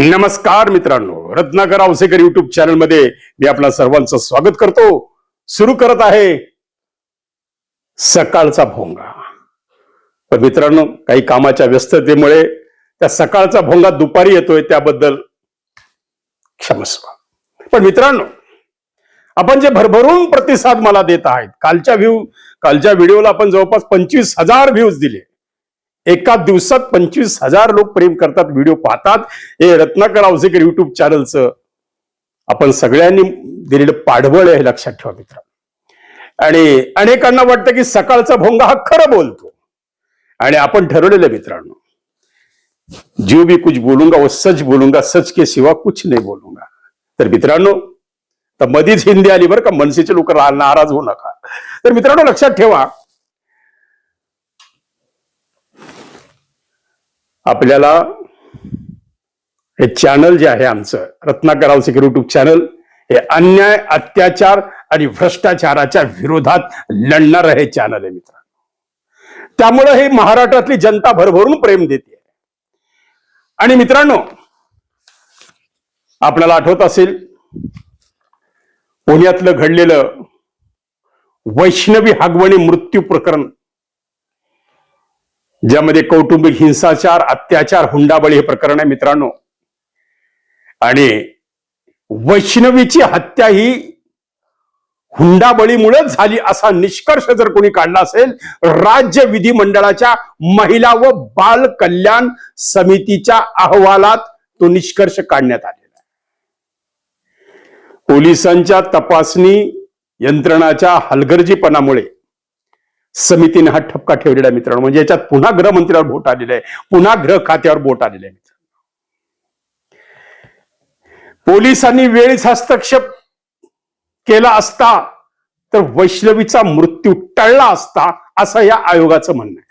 नमस्कार मित्रांनो रत्नाकर आवसेकर युट्यूब चॅनलमध्ये मी आपल्या सर्वांचं स्वागत करतो. सुरू करत आहे सकाळचा भोंगा. पण मित्रांनो काही कामाच्या व्यस्ततेमुळे त्या सकाळचा भोंगा दुपारी येतोय त्याबद्दल क्षमस्व. पण मित्रांनो आपण जे भरभरून प्रतिसाद मला देत आहेत कालच्या व्ह्यू कालच्या व्हिडिओला आपण जवळपास पंचवीस हजार व्ह्यूज दिले. एका दिवसात पंचवीस हजार लोक प्रेम करतात व्हिडिओ पाहतात. हे रत्नाकर आवजेकर युट्यूब चॅनलचं आपण सगळ्यांनी दिलेलं पाठबळ आहे हे लक्षात ठेवा मित्र आणि अनेकांना वाटतं की सकाळचा भोंगा हा खरं बोलतो. आणि आपण ठरवलेलं मित्रांनो जो भी कुछ बोलूंगा वो सच बोलूंगा सच के सिवा कुछ नाही बोलूंगा. तर मित्रांनो तर मधीच हिंदी आली बरं का मनसेचे लोक नाराज होऊ नका. तर मित्रांनो लक्षात ठेवा आपल्याला हे चॅनल जे आहे आमचं रत्नाकर सिक युट्यूब चॅनल हे अन्याय अत्याचार आणि भ्रष्टाचाराच्या विरोधात लढणार हे चॅनल आहे मित्र त्यामुळे हे महाराष्ट्रातली जनता भरभरून प्रेम देते. आणि मित्रांनो आपल्याला आठवत असेल पुण्यातलं घडलेलं वैष्णवी हागवणी मृत्यू प्रकरण ज्यामध्ये कौटुंबिक हिंसाचार अत्याचार हुंडाबळी हे प्रकरण आहे मित्रांनो. आणि वैष्णवीची हत्या ही हुंडाबळीमुळेच झाली असा निष्कर्ष जर कोणी काढला असेल राज्य विधिमंडळाच्या महिला व बाल कल्याण समितीच्या अहवालात तो निष्कर्ष काढण्यात आलेला आहे. पोलिसांच्या तपासणी यंत्रणाच्या हलगर्जीपणामुळे समितीने हा ठपका ठेवलेला आहे मित्रांनो. म्हणजे याच्यात पुन्हा गृहमंत्र्यावर बोट आलेलं आहे. पुन्हा गृह खात्यावर बोट आलेलं आहे मित्रांनो. पोलिसांनी वेळीच हस्तक्षेप केला असता तर वैष्णवीचा मृत्यू टळला असता असं या आयोगाचं म्हणणं आहे.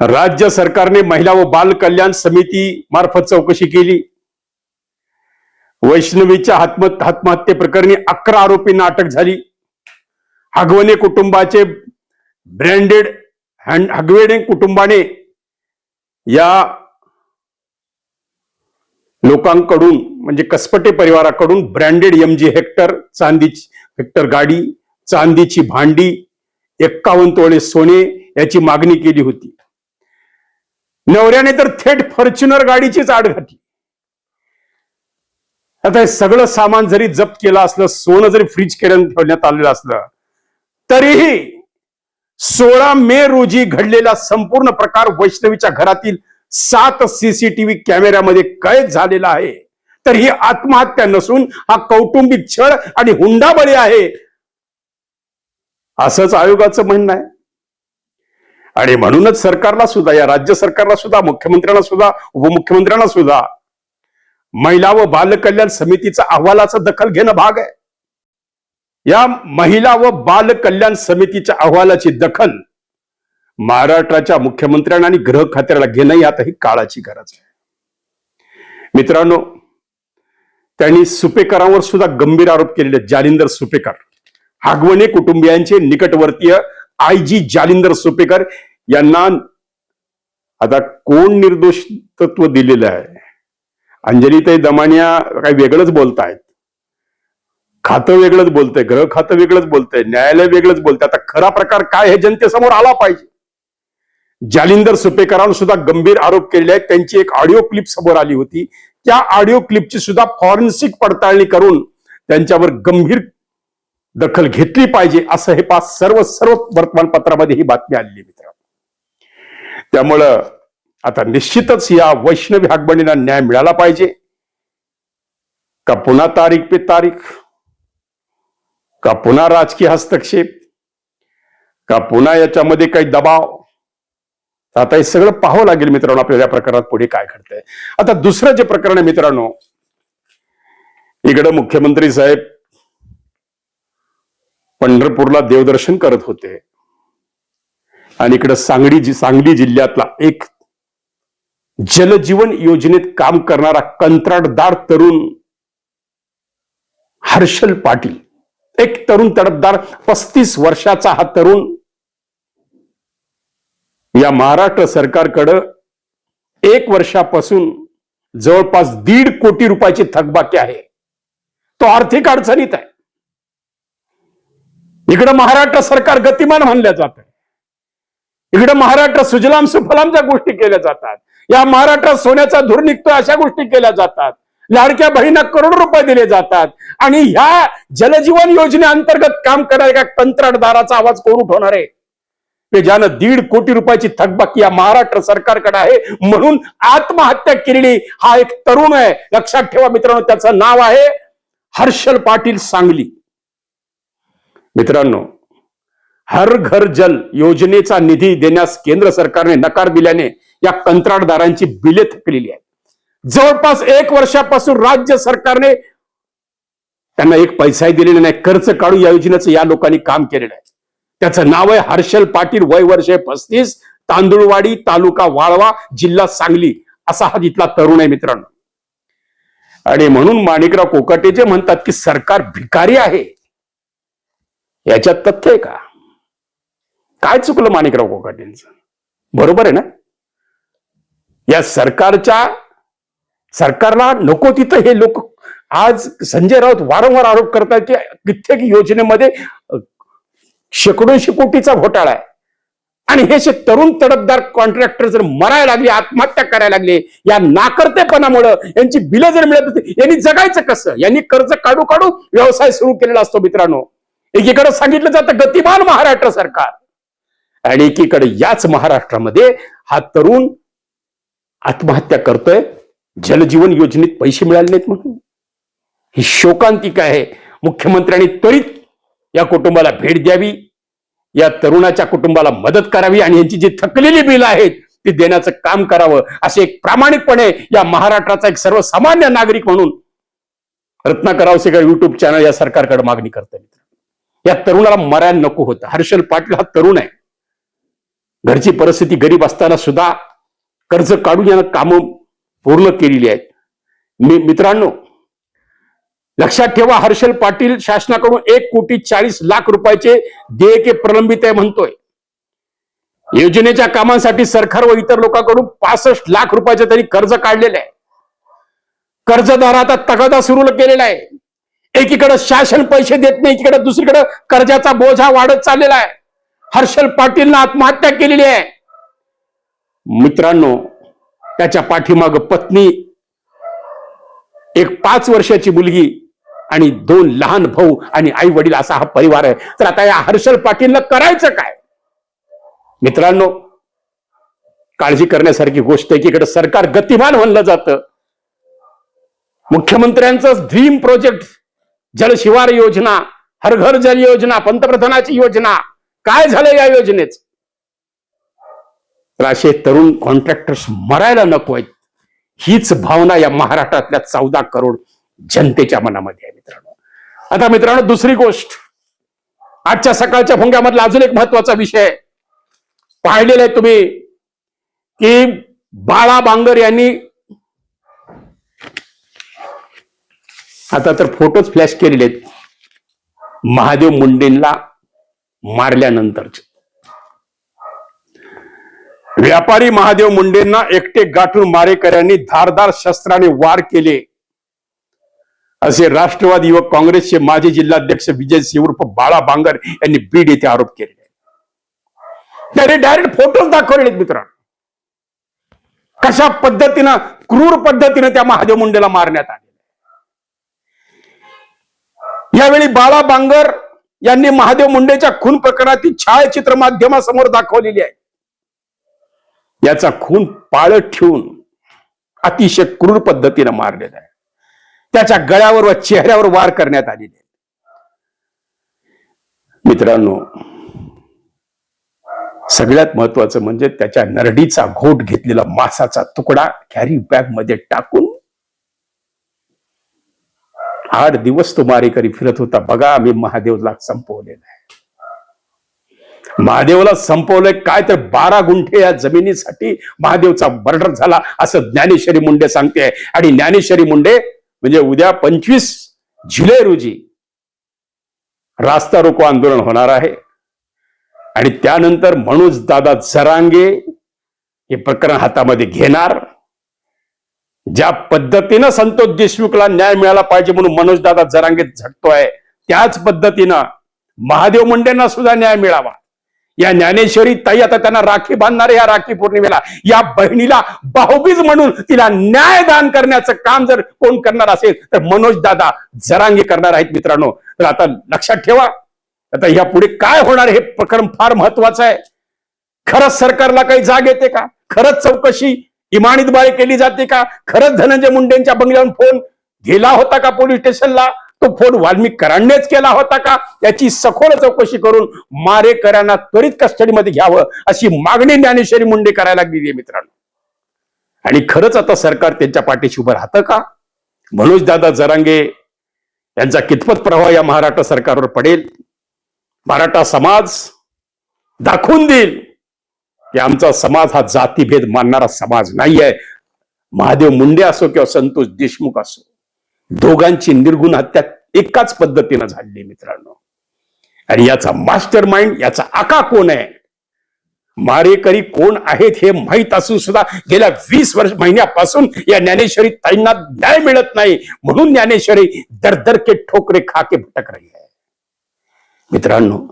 राज्य सरकारने महिला व बाल कल्याण समिती मार्फत चौकशी केली. वैष्णवीच्या आत्म आत्महत्येप्रकरणी अकरा आरोपींना अटक झाली. हगवणे कुटुंबाचे ब्रँडेड हगवेणे कुटुंबाने या लोकांकडून म्हणजे कसपटे परिवाराकडून ब्रँडेड एम जी हेक्टर चांदी हेक्टर गाडी चांदीची भांडी एक्कावन्न तोळे सोने याची मागणी केली होती. नवऱ्याने तर थेट फॉर्च्युनर गाडीचीच आड घातली. आता हे सगळं सामान जरी जप्त केलं असलं सोनं जरी फ्रीज करून ठेवण्यात आलेलं असलं तरीही सोळा मे रोजी घडलेला संपूर्ण प्रकार वैष्णवीच्या घरातील सात सीसीटीव्ही कॅमेऱ्यामध्ये कैद झालेला आहे. तर ही आत्महत्या नसून हा कौटुंबिक छळ आणि हुंडाबळी आहे. असंच आयोगाचं म्हणणं आहे. आणि म्हणूनच सरकारला सुद्धा या राज्य सरकारला सुद्धा मुख्यमंत्र्यांना सुद्धा उपमुख्यमंत्र्यांना सुद्धा महिला व बालकल्याण समितीचा अहवालाचा दखल घेणं भाग आहे. या महिला व बाल कल्याण समितीच्या अहवालाची दखल महाराष्ट्राच्या मुख्यमंत्र्यांना आणि गृह खात्याला घेणं ही आता ही काळाची गरज आहे. मित्रांनो त्यांनी सुपेकरांवर सुद्धा गंभीर आरोप केलेले जालिंदर सुपेकर हागवणे कुटुंबियांचे निकटवर्तीय आय जी जालिंदर सुपेकर यांना आता कोण निर्दोष तत्व दिलेलं आहे? अंजलीताई दमानिया काही वेगळंच बोलतायत. खातं वेगळंच बोलतंय ग्रह खातं वेगळंच बोलतंय न्यायालय वेगळंच बोलतंय. आता खरा प्रकार काय हे जनतेसमोर आला पाहिजे. जालिंदर सुपेकरांवर सुद्धा गंभीर आरोप केलेले आहेत. त्यांची एक ऑडिओ क्लिप समोर आली होती. त्या ऑडिओ क्लिपची सुद्धा फॉरेन्सिक पडताळणी करून त्यांच्यावर गंभीर दखल घेतली पाहिजे असं हे पाच सर्व सर्व वर्तमानपत्रामध्ये ही बातमी आलेली मित्र त्यामुळं आता निश्चितच या वैष्णवी हागबणीला न्याय मिळाला पाहिजे. का पुन्हा तारीख पे तारीख? का पुन्हा राजकीय हस्तक्षेप? का पुन्हा याच्यामध्ये काही दबाव? आता हे सगळं पाहावं लागेल मित्रांनो आपल्याला या प्रकरणात पुढे काय घडतंय. आता दुसरं जे प्रकरण आहे मित्रांनो इकडं मुख्यमंत्री साहेब पंढरपूरला देवदर्शन करत होते. आणि इकडं सांगली जि- सांगली जिल्ह्यातला एक जलजीवन योजनेत काम करणारा कंत्राटदार तरुण हर्षल पाटील. एक तरुण तडफदार पस्तीस वर्षाचा हा तरुण या महाराष्ट्र सरकारकडं एक वर्षापासून जवळपास दीड कोटी रुपयाची थकबाकी आहे. तो आर्थिक अडचणीत आहे. इकडं महाराष्ट्र सरकार गतिमान म्हणलं जात. इकडं महाराष्ट्र सुजलाम सुफलामच्या गोष्टी केल्या जातात या महाराष्ट्रात सोन्याचा धूर निघतो अशा गोष्टी केल्या जातात. लाडक्या बहिणा करोड रुपये दिले जातात. आणि ह्या जलजीवन योजनेअंतर्गत काम करणाऱ्या का कंत्राटदाराचा आवाज कोण उठवणार आहे? ते ज्यानं दीड कोटी रुपयाची थकबाकी या महाराष्ट्र सरकारकडे आहे म्हणून आत्महत्या केलेली हा एक तरुण आहे. लक्षात ठेवा मित्रांनो त्याचं नाव आहे हर्षल पाटील सांगली. मित्रांनो हर घर जल योजनेचा निधी देण्यास केंद्र सरकारने नकार दिल्याने या कंत्राटदारांची बिले थकलेली आहेत. जवळपास एक वर्षापासून राज्य सरकारने त्यांना एक पैसाही दिलेला नाही कर्ज काढू या योजनेचं या लोकांनी काम केलेलं आहे. त्याचं नाव आहे हर्षल पाटील वय वर्ष पस्तीस तांदुळवाडी तालुका वाळवा जिल्हा सांगली असा हा तिथला तरुण आहे मित्रांनो. आणि म्हणून माणिकराव कोकाटे जे म्हणतात की सरकार भिकारी आहे याच्यात तथ्य आहे का? काय चुकलं माणिकराव कोकाटेंचं? बरोबर आहे ना? या सरकारच्या सरकारला नको तिथं हे लोक. आज संजय राऊत वारंवार आरोप करतात की कित्येक योजनेमध्ये शेकडोशे कोटीचा घोटाळा आहे. आणि हे जे तरुण तडफदार कॉन्ट्रॅक्टर जर मरायला लागले आत्महत्या करायला लागले या नाकर्तेपणामुळं यांची बिलं जर मिळत होती यांनी जगायचं कसं? यांनी कर्ज काढू काढू व्यवसाय सुरू केलेला असतो मित्रांनो. एकीकडे सांगितलं जातं गतिमान महाराष्ट्र सरकार. आणि एकीकडे याच महाराष्ट्रामध्ये हा तरुण आत्महत्या करतोय. जलजीवन योजनेत पैसे मिळाले नाहीत म्हणून. ही शोकांतिका आहे. मुख्यमंत्र्यांनी त्वरित या कुटुंबाला भेट द्यावी या तरुणाच्या कुटुंबाला मदत करावी आणि यांची जी थकलेली बिलं आहेत ती देण्याचं काम करावं. असे एक प्रामाणिकपणे या महाराष्ट्राचा एक सर्वसामान्य नागरिक म्हणून रत्नाकर आवसेकर युट्यूब चॅनल या सरकारकडे मागणी करतं या तरुणाला मरायला नको होतं. हर्षल पाटील हा तरुण आहे. घरची परिस्थिती गरीब असताना सुद्धा कर्ज काढून यानं कामं पूर्ण केलेली आहेत. मी मित्रांनो लक्षात ठेवा हर्षल पाटील शासनाकडून एक कोटी चाळीस लाख रुपयाचे देयके प्रलंबित आहे म्हणतोय. योजनेच्या कामांसाठी सरकार व इतर लोकांकडून पासष्ट लाख रुपयाचे तरी कर्ज काढलेलं आहे. कर्जदार आता तगादा सुरू केलेला आहे. एकीकडे शासन पैसे देत नाही एकीकडे दुसरीकडे कर्जाचा बोजा वाढत चाललेला आहे. हर्षल पाटीलनं आत्महत्या केलेली आहे. मित्रांनो त्याच्या पाठीमाग पत्नी एक पाच वर्षाची मुलगी आणि दोन लहान भाऊ आणि आई वडील असा हा परिवार आहे. तर आता या हर्षल पाटीलला करायचं काय? मित्रांनो काळजी करण्यासारखी गोष्ट एकीकडे सरकार गतिमान म्हणलं जातं. मुख्यमंत्र्यांचं ड्रीम प्रोजेक्ट जलशिवार योजना हर घर जल योजना पंतप्रधानाची योजना. काय झालं या योजनेच? तर असे तरुण कॉन्ट्रॅक्टर्स मरायला नको आहेत. हीच भावना या महाराष्ट्रातल्या चौदा करोड जनतेच्या मनामध्ये आहे मित्रांनो. आता मित्रांनो दुसरी गोष्ट. आजच्या सकाळच्या भोंग्यामधला अजून एक महत्त्वाचा विषय पाहिलेला आहे तुम्ही की बाळा बांगर यांनी आता तर फोटोच फ्लॅश केलेले आहेत. महादेव मुंडेंना मारल्यानंतरचे. व्यापारी महादेव मुंडेंना एकटे गाठून मारेकऱ्यांनी धारदार शस्त्राने वार केले. असे राष्ट्रवादी युवक काँग्रेसचे माजी जिल्हाध्यक्ष विजय सिंह बाळा बांगर यांनी बीड येथे आरोप केले. त्याने डायरेक्ट फोटोच दाखवलेत मित्रांनो. कशा पद्धतीनं क्रूर पद्धतीनं त्या महादेव मुंडेला मारण्यात आले. यावेळी बाळा बांगर यांनी महादेव मुंडेच्या खून प्रकरणातील छायाचित्र माध्यमासमोर दाखवलेली आहे. याचा खून पाळत ठेवून अतिशय क्रूर पद्धतीनं मारलेला आहे. त्याच्या गळ्यावर व चेहऱ्यावर वार करण्यात आलेले मित्रांनो सगळ्यात महत्वाचं म्हणजे त्याच्या नरडीचा घोट घेतलेला मासाचा तुकडा कॅरी बॅगमध्ये टाकून आठ दिवस तो मारेकरी फिरत होता. बघा आम्ही महादेवला संपवलेला आहे. महादेवला संपवलंय. काय तर बारा गुंठे या जमिनीसाठी महादेवचा मर्डर झाला असं ज्ञानेश्वरी मुंडे सांगते. आणि ज्ञानेश्वरी मुंडे म्हणजे उद्या पंचवीस जुलै रोजी रास्ता रोको आंदोलन होणार आहे. आणि त्यानंतर मनोज दादा जरांगे हे प्रकरण हातामध्ये घेणार. ज्या पद्धतीनं संतोष देशमुखला न्याय मिळाला पाहिजे म्हणून मनोज दादा जरांगेत झटतोय त्याच पद्धतीनं महादेव मुंडेंना सुद्धा न्याय मिळावा. या ज्ञानेश्वरी ताई आता त्यांना राखी बांधणार या राखी पौर्णिमेला या बहिणीला बाहुबीज म्हणून तिला न्यायदान करण्याचं काम जर कोण करणार असेल तर मनोज दादा जरांगी करणार आहेत मित्रांनो. तर आता लक्षात ठेवा आता ह्या पुढे काय होणार हे प्रकरण फार महत्वाचं आहे. खरंच सरकारला काही जाग येते का? खरंच चौकशी इमानीतबाळे केली जाते का? खरंच धनंजय मुंडेंच्या बंगल्यावर फोन गेला होता का पोलीस स्टेशनला? तो फोन वाल्मिकरांनीच केला होता का? याची सखोल चौकशी करून मारेकऱ्यांना त्वरित कस्टडीमध्ये घ्यावं अशी मागणी ज्ञानेश्वरी मुंडे करायला गेली आहे मित्रांनो. आणि खरंच आता सरकार त्यांच्या पाठीशी उभं राहतं का? मनोज दादा जरांगे यांचा कितपत प्रभाव या महाराष्ट्र सरकारवर पडेल? मराठा समाज दाखवून देईल की आमचा समाज हा जातीभेद मानणारा समाज नाही आहे महादेव मुंडे असो किंवा संतोष देशमुख असो. दोघांची निर्गुण हत्या एकाच पद्धतीनं झाली मित्रांनो. आणि याचा मास्टर माइंड याचा आका कोण आहे? मारेकरी कोण आहेत हे माहीत असून सुद्धा गेल्या वीस वर्ष महिन्यापासून या ज्ञानेश्वरी ताईंना न्याय मिळत नाही. म्हणून ज्ञानेश्वरी दरदर के ठोकरे खाके भटक रही आहे. मित्रांनो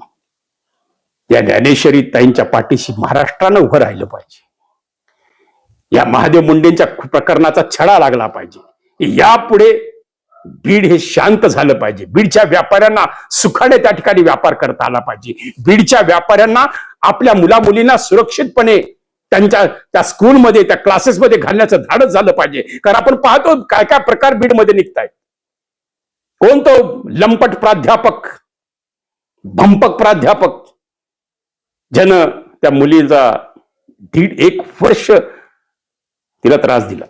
या ज्ञानेश्वरी ताईंच्या पाठीशी महाराष्ट्रानं उभं राहिलं पाहिजे. या महादेव मुंडेंच्या प्रकरणाचा छडा लागला पाहिजे. यापुढे बीड हे शांत झालं पाहिजे. बीडच्या व्यापाऱ्यांना सुखाने त्या ठिकाणी व्यापार करता आला पाहिजे. बीडच्या व्यापाऱ्यांना आपल्या मुला मुलींना सुरक्षितपणे त्यांच्या त्या स्कूलमध्ये त्या क्लासेसमध्ये घालण्याचं धाडस झालं पाहिजे. कारण आपण पाहतो काय काय प्रकार बीडमध्ये निघतायत. कोण तो लंपट प्राध्यापक भंपक प्राध्यापक ज्यानं त्या मुलीचा दीड एक वर्ष तिला त्रास दिला.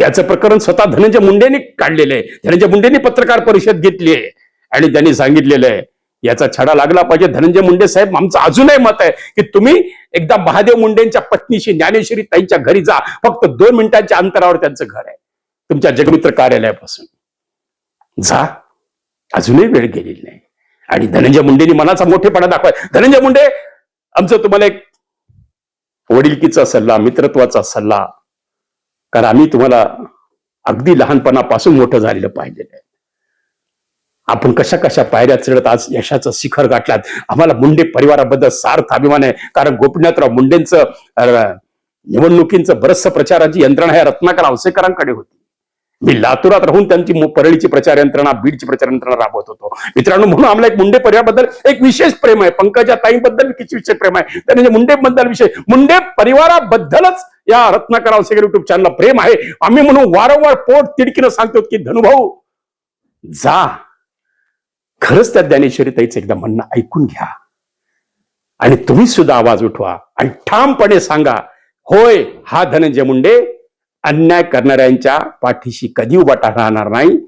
याचं प्रकरण स्वतः धनंजय मुंडेंनी काढलेलं आहे. धनंजय मुंडेंनी पत्रकार परिषद घेतली आहे. आणि त्यांनी सांगितलेलं आहे याचा छडा लागला पाहिजे. धनंजय मुंडे साहेब आमचं अजूनही मत आहे की तुम्ही एकदा महादेव मुंडेंच्या पत्नीशी ज्ञानेश्वरी ताईंच्या घरी जा. फक्त दोन मिनिटांच्या अंतरावर त्यांचं घर आहे. तुमच्या जगमित्र कार्यालयापासून. जा. अजूनही वेळ गेलेली नाही. आणि धनंजय मुंडेंनी मनाचा मोठेपणा दाखवाय. धनंजय मुंडे आमचं तुम्हाला एक वडिलकीचा सल्ला मित्रत्वाचा सल्ला कारण आम्ही तुम्हाला अगदी लहानपणापासून मोठं झालेलं पाहिलेलं आहे. आपण कशा कशा पायऱ्या चढत आज यशाचं शिखर गाठल्यात आम्हाला मुंडे परिवाराबद्दल सार्थ अभिमान आहे. कारण गोपीनाथराव मुंडेंचं निवडणुकींचं बरचसं प्रचाराची यंत्रणा ह्या रत्नाकर आवसेकरांकडे होती. मी लातूरात राहून त्यांची परळीची प्रचार यंत्रणा बीडची प्रचार यंत्रणा राबवत होतो. मित्रांनो म्हणून आम्हाला एक मुंडे परिवाराबद्दल एक विशेष प्रेम आहे. पंकजा ताईंबद्दल किती विशेष प्रेम आहे? त्याने मुंडेबद्दल विशेष मुंडे परिवाराबद्दलच या रत्नाकर आवसेकर युट्यूब चॅनलला प्रेम आहे. आम्ही म्हणून वारंवार पोट तिडकीनं सांगतो की धनुभाऊ जा. खरंच त्या ज्ञानेश्वरी ताईचं एकदा म्हणणं ऐकून घ्या. आणि तुम्ही सुद्धा आवाज उठवा आणि ठामपणे सांगा होय हा धनंजय मुंडे अन्याय करणाऱ्यांच्या पाठीशी कधी उभा राहणार नाही.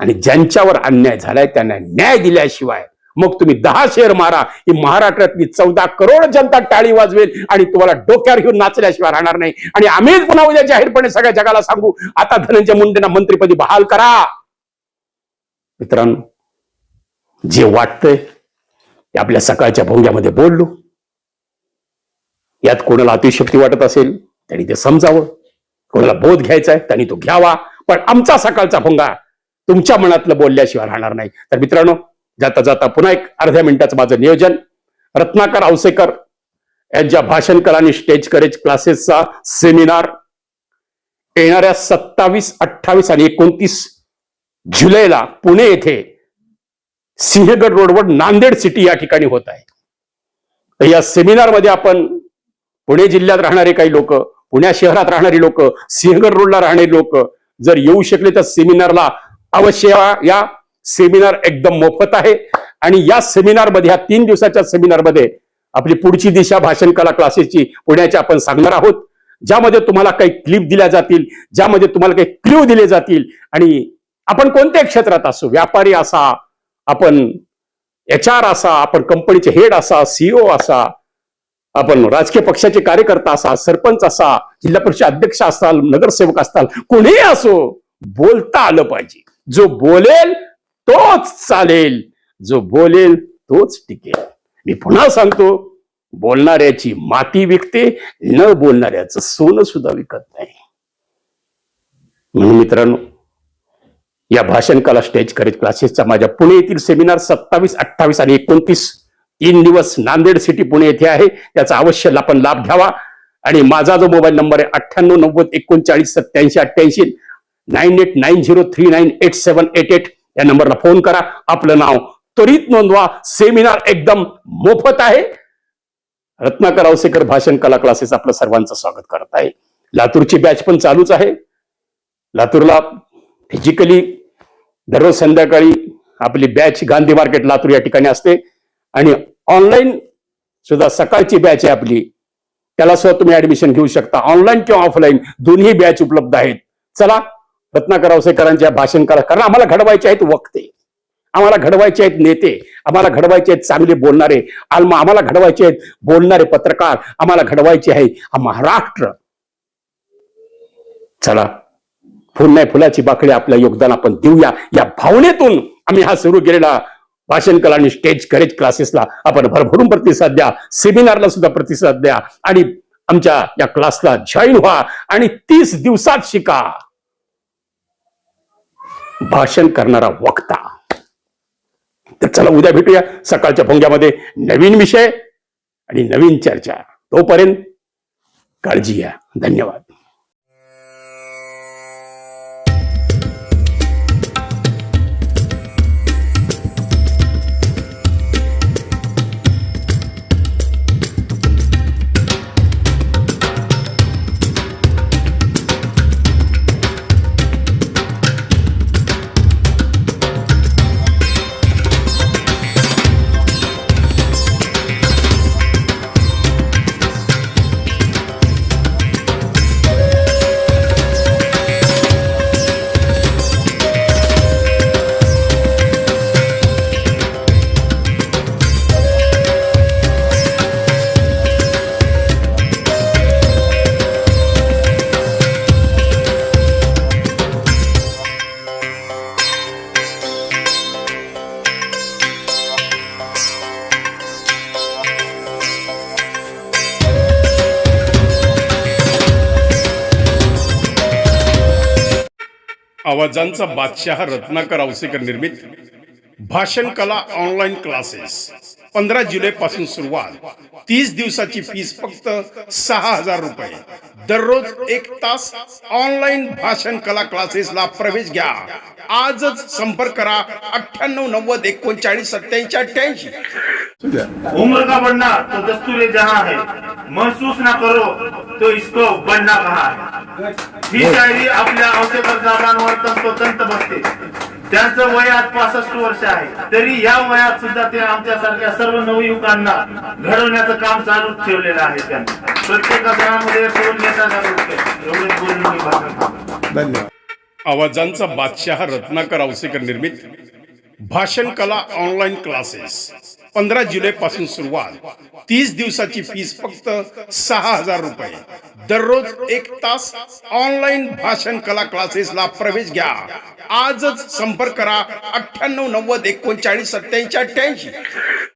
आणि ज्यांच्यावर अन्याय झालाय त्यांना न्याय दिल्याशिवाय मग तुम्ही दहा शेअर मारा. ही महाराष्ट्रातली चौदा करोड जनता टाळी वाजवेल आणि तुम्हाला डोक्यावर घेऊन नाचल्याशिवाय राहणार नाही. आणि आम्हीच पुन्हा उद्या जाहीरपणे सगळ्या जगाला सांगू. आता धनंजय मुंडेंना मंत्रिपदी बहाल करा. मित्रांनो जे वाटतंय ते आपल्या सकाळच्या भोंग्यामध्ये बोललो. यात कोणाला अतिशक्ती वाटत असेल त्यांनी ते समजावं. कोणाला बोध घ्यायचा आहे त्यांनी तो घ्यावा. पण आमचा सकाळचा भोंगा तुमच्या मनातलं बोलल्याशिवाय राहणार नाही. तर मित्रांनो जाता जाता पुन्हा एक अर्ध्या मिनिटाचं माझं नियोजन रत्नाकर औसेकर यांच्या भाषण कला आणि स्टेज करेज क्लासेसचा सेमिनार येणाऱ्या सत्तावीस अठ्ठावीस आणि एकोणतीस जुलैला पुणे येथे सिंहगड रोडवर नांदेड सिटी या ठिकाणी होत आहे तर या सेमिनारमध्ये आपण पुणे जिल्ह्यात राहणारे काही लोक पुण्या शहरात राहणारी लोक सिंहगड रोडला राहणारी लोक जर येऊ शकले तर सेमिनारला अवश्य या. सेमिनार एकदम मोफत आहे. आणि या सेमिनारमध्ये ह्या तीन दिवसाच्या सेमिनारमध्ये आपली पुढची दिशा भाषण कला क्लासेसची पुण्याची आपण सांगणार आहोत. ज्यामध्ये तुम्हाला काही क्लिप दिल्या जातील ज्यामध्ये तुम्हाला काही क्ल्यू दिले जातील आणि आपण कोणत्या क्षेत्रात असो? व्यापारी असा आपण एच आर असा आपण कंपनीचे हेड असा सीईओ असा आपण राजकीय पक्षाचे कार्यकर्ता असा सरपंच असा जिल्हा परिषद अध्यक्ष असाल नगरसेवक असताल कोणीही असो बोलता आलं पाहिजे. जो बोलेल तोच चालेल. जो बोलेल तोच टिकेल. मी पुन्हा सांगतो बोलणाऱ्याची माती विकते न बोलणाऱ्याचं सोनं सुद्धा विकत नाही. म्हणून मित्रांनो या भाषण कला स्टेज करेज क्लासेसचा माझ्या पुणे येथील सेमिनार सत्तावीस अठ्ठावीस आणि एकोणतीस तीन दिवस नांदेड सिटी पुणे येथे आहे. त्याचा अवश्य आपण लाभ घ्यावा. आणि माझा जो मोबाईल नंबर आहे अठ्ठ्याण्णव नव्वद एकोणचाळीस सत्याऐंशी अठ्ठ्याऐंशी nine eight nine zero three nine eight seven eight eight या नंबरला फोन करा. आपलं नाव त्वरित नोंदवा. सेमिनार एकदम मोफत आहे. रत्नाकर औसेकर भाषण कला क्लासेस आपलं सर्वांचं स्वागत करत आहे. लातूरची बॅच पण चालूच आहे. लातूरला फिजिकली दररोज संध्याकाळी आपली बॅच गांधी मार्केट लातूर या ठिकाणी असते. आणि ऑनलाईन सुद्धा सकाळची बॅच आहे आपली. त्याला सुद्धा तुम्ही ऍडमिशन घेऊ शकता. ऑनलाईन किंवा ऑफलाईन दोन्ही बॅच उपलब्ध आहेत. चला रत्नाकर अवसेकरांच्या भाषण करा कारण आम्हाला घडवायचे आहेत वक्ते आम्हाला घडवायचे आहेत नेते आम्हाला घडवायचे आहेत चांगले बोलणारे आल्मा आम्हाला घडवायचे आहेत बोलणारे पत्रकार आम्हाला घडवायचे आहे हा महाराष्ट्र. चला फुल नाही फुलाची बाकडी आपलं योगदान आपण देऊया. या भावनेतून आम्ही हा सुरू केलेला भाषण कला आणि स्टेज करेज क्लासेसला आपण भरभरून प्रतिसाद द्या सेमिनारला सुद्धा प्रतिसाद द्या आणि आमच्या या क्लासला जॉईन व्हा आणि तीस दिवसात शिका. भाषण करणारा वक्ता. तर चला उद्या भेटूया सकाळच्या भोंग्यामध्ये नवीन विषय आणि नवीन चर्चा. तोपर्यंत काळजी घ्या. धन्यवाद. आवाजांचा बादशाह रत्नाकर औसेकर निर्मित भाषण कला ऑनलाईन क्लासेस पंधरा जुलै पासून सुरुवात. तीस दिवसाची फीस फक्त सहा हजार रुपये. दररोज एक तास ऑनलाईन भाषण कला क्लासेसला प्रवेश घ्या. आजच संपर्क करा अठ्ठ्याण्णव नव्वद एकोणचाळीस सत्याऐंशी अठ्ठ्याऐंशी. उम्र का बढ़ना तो दस्तूर जहां है महसूस ना करो तो इसको बनना कहा है ही शायरी आपल्या त्यांचं वय आज पासष्ट वर्ष आहे. तरी या वयात सुद्धा ते आमच्यासारख्या सर्व नवयुवकांना घडवण्याचं काम चालू ठेवलेलं आहे त्यांनी. प्रत्येक घरामध्ये दोन नेता एवढे बोलून थांबतो. आवाजांचा बादशाह रत्नाकर औसेकर निर्मित भाषण कला ऑनलाईन क्लासेस. पंधरा जुलै पासून सुरुवात. तीस दिवसाची फीस फक्त सहा हजार रुपये. दररोज एक तास ऑनलाईन भाषण कला क्लासेसला प्रवेश घ्या. आजच संपर्क करा अठ्ठ्याण्णव नव्वद एकोणचाळीस सत्याऐंशी अठ्ठ्याऐंशी.